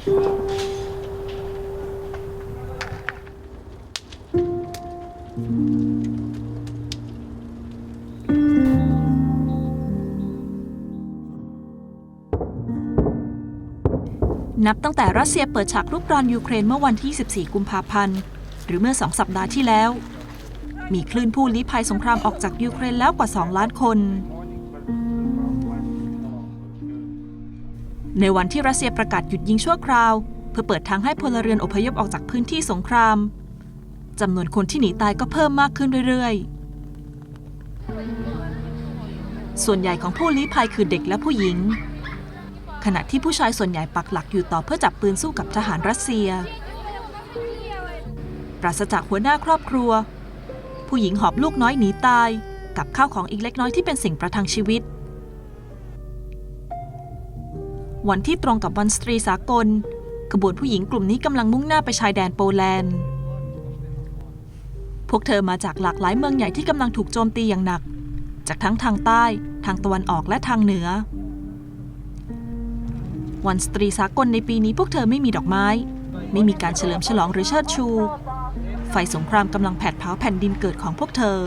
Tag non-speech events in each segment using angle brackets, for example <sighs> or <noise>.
นับตั้งแต่รัสเซียเปิดฉากรุกรานยูเครนเมื่อวันที่14กุมภาพันธ์ หรือเมื่อสองสัปดาห์ที่แล้ว มีคลื่นผู้ลี้ภัยสงครามออกจากยูเครนแล้วกว่า 2 ล้านคน ในวันที่รัสเซียประกาศหยุดยิงชั่วคราว เพื่อเปิดทางให้พลเรือนอพยพออกจากพื้นที่สงครามจำนวนคนที่หนีตายก็เพิ่มมากขึ้นเรื่อยๆ ส่วนใหญ่ของผู้ลี้ภัยคือเด็กและผู้หญิง ขณะที่ผู้ชายส่วนใหญ่ปักหลักอยู่ต่อเพื่อจับปืนสู้กับทหารรัสเซีย ปราศจากหัวหน้าครอบครัว ผู้หญิงหอบลูกน้อยหนีตาย กับข้าวของอีกเล็กน้อยที่เป็นสิ่งประทังชีวิต วันที่ตรงกับวันสตรีสากลขบวนผู้หญิงกลุ่มนี้กำลังมุ่งหน้าไปชายแดนโปแลนด์ พวกเธอมาจากหลากหลายเมืองใหญ่ที่กำลังถูกโจมตีอย่างหนัก จากทั้งทางใต้ ทางตะวันออกและทางเหนือ วันสตรีสากลในปีนี้พวกเธอไม่มีดอกไม้ ไม่มีการเฉลิมฉลองหรือเชิดชู ไฟสงครามกำลังแผดเผาแผ่นดินเกิดของพวกเธอ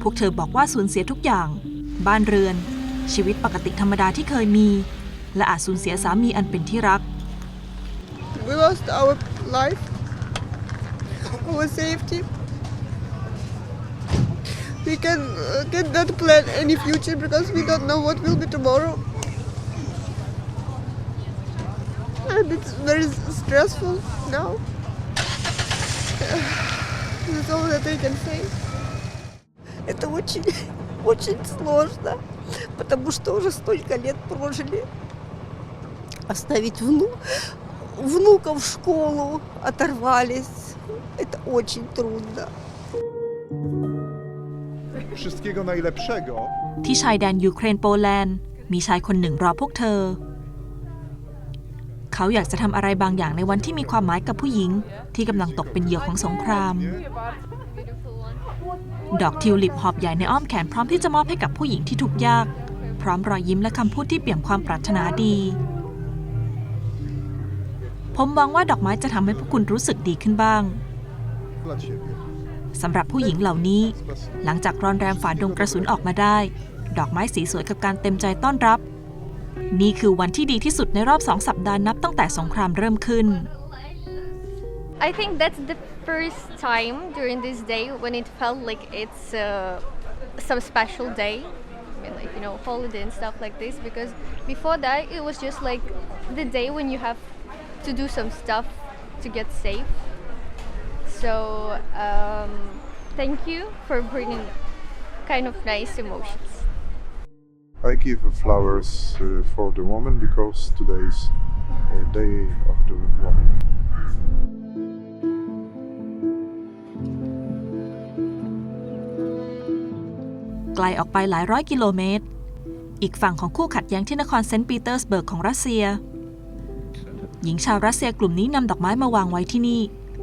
พวกเธอบอกว่าสูญเสียทุกอย่าง บ้านเรือน ชีวิตปกติธรรมดาที่เคยมี และอาจสูญเสียสามีอันเป็นที่รัก We lost our life, our safety. We can uh, cannot plan any future because we don't know what will be tomorrow. And it's very stressful now. <sighs> That's all that I can say. Это очень, очень сложно, потому что уже столько лет прожили. Оставить вну, внуков в школу оторвались. Это очень трудно. Wszystkiego najlepszego. ที่ชายแดนยูเครนโปแลนด์ มีชายคนหนึ่งรอพวกเธอ เขาอยากจะทำอะไรบางอย่างในวันที่มีความหมายกับผู้หญิง ที่กำลังตกเป็นเหยื่อของสงคราม ดอกทิวลิปหอบใหญ่ในอ้อมแขนพร้อมที่จะมอบให้กับผู้หญิงที่ทุกข์ยาก พร้อมรอยยิ้มและคำพูดที่เปี่ยมความปรารถนาดี ผมหวังว่าดอกไม้จะทำให้พวกคุณรู้สึกดีขึ้นบ้างสำหรับผู้หญิงเหล่านี้ หลังจากรอนแรมฝ่าดงกระสุนออกมาได้ ดอกไม้สีสวยกับการเต็มใจต้อนรับ นี่คือวันที่ดีที่สุดในรอบสองสัปดาห์นับตั้งแต่สงครามเริ่มขึ้น I think that's the first time during this day when it felt like it's uh, some special day. I mean, like, you know, holiday and stuff like this. Because before that, it was just like the day when you have to do some stuff to get safe. So, um, thank you for bringing kind of nice emotions. I give flowers uh, for the woman because today is uh, Day of the Woman. ไกลออกไปหลายร้อยกิโลเมตร อีกฝั่งของคู่ขัดแย้งที่นครเซนต์ปีเตอร์สเบิร์กของรัสเซีย หญิงชาวรัสเซียกลุ่มนี้นำดอกไม้มาวางไว้ที่นี่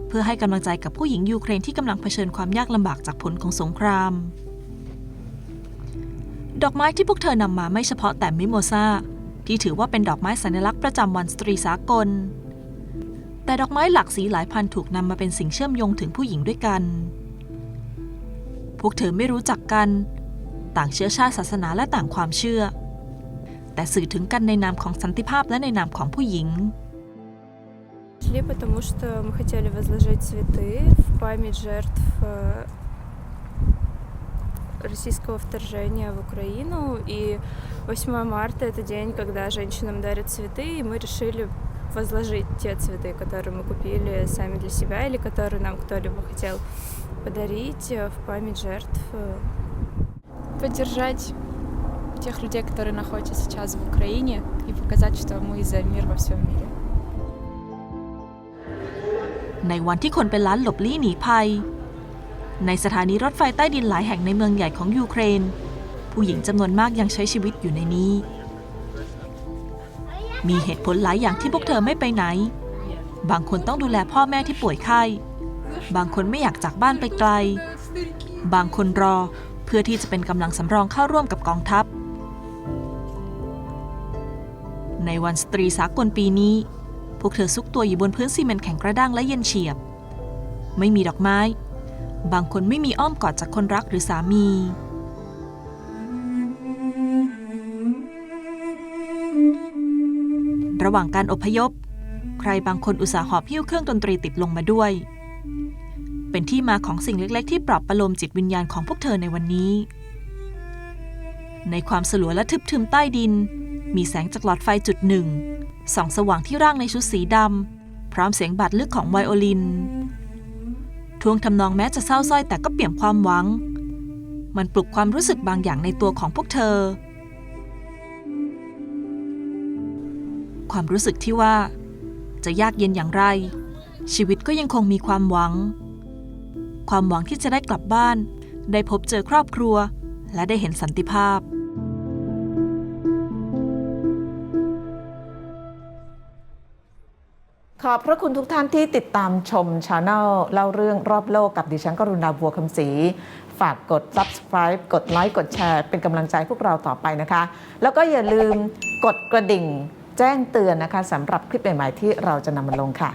เพื่อให้กำลังใจกับผู้หญิงยูเครนที่กำลังเผชิญความยากลำบากจากผลของสงคราม ดอกไม้ที่พวกเธอนำมาไม่เฉพาะแต่มิโมซาที่ถือว่าเป็นดอกไม้สัญลักษณ์ประจำวันสตรีสากล แต่ดอกไม้หลากสีหลายพันถูกนำมาเป็นสิ่งเชื่อมโยงถึงผู้หญิงด้วยกัน พวกเธอไม่รู้จักกัน ต่างเชื้อชาติศาสนาและต่างความเชื่อ แต่สื่อถึงกันในนามของสันติภาพและในนามของผู้หญิง Шли, потому что мы хотели возложить цветы в память жертв э, российского вторжения в Украину. И 8 марта это день, когда женщинам дарят цветы, и мы решили возложить те цветы, которые мы купили сами для себя или которые нам кто-либо хотел подарить э, в память жертв э, поддержать тех людей, которые находятся сейчас в Украине, и показать, что мы за мир во всем мире. ในวันที่คนเป็นล้านหลบลี้หนีภัย ในสถานีรถไฟใต้ดินหลายแห่งในเมืองใหญ่ของยูเครน ผู้หญิงจำนวนมากยังใช้ชีวิตอยู่ในนี้ มีเหตุผลหลายอย่างที่พวกเธอไม่ไปไหน บางคนต้องดูแลพ่อแม่ที่ป่วยไข้ บางคนไม่อยากจากบ้านไปไกล บางคนรอเ พื่อที่จะเป็นกำลังสำรองเข้าร่วมกับกองทัพ ในวันสตรีสากลปีนี้ พวกเธอซุกตัวอยู่บนพื้นซีเมนต์แข็งกระด้างและเย็นเฉียบ ไม่มีดอกไม้ บางคนไม่มีอ้อมกอดจากคนรักหรือสามี ระหว่างการอพยพ ใครบางคนอุตส่าห์หอบหิ้วเครื่องดนตรีติดลงมาด้วย เป็นที่มาของสิ่งเล็ก ๆ ที่ปรับประโลมจิตวิญญาณของพวกเธอในวันนี้ ในความสลัวและทึบทึมใต้ดิน มีแสงจากหลอดไฟจุดหนึ่งส่องสว่างที่ร่างในชุดสีดำพร้อมเสียงบาดลึกของไวโอลินทวงทำนองแม้จะเศร้าสร้อยแต่ก็เปี่ยมความหวัง มันปลุกความรู้สึกบางอย่างในตัวของพวกเธอ ความรู้สึกที่ว่า จะยากเย็นอย่างไร ชีวิตก็ยังคงมีความหวัง ความหวังที่จะได้กลับบ้าน ได้พบเจอครอบครัว และได้เห็นสันติภาพ ขอบพระคุณทุกท่านที่ติดตามชมช anel เล่าเรื่องรอบโลกกับดิฉันกรุณาบัวคำศรีฝากกด subscribe กดไลค์กดแชร์ เป็นกำลังใจพวกเราต่อไปนะคะ แล้วก็อย่าลืมกดกระดิ่ง แจ้งเตือนนะคะสำหรับคลิปใหม่ๆที่เราจะนำมาลงค่ะ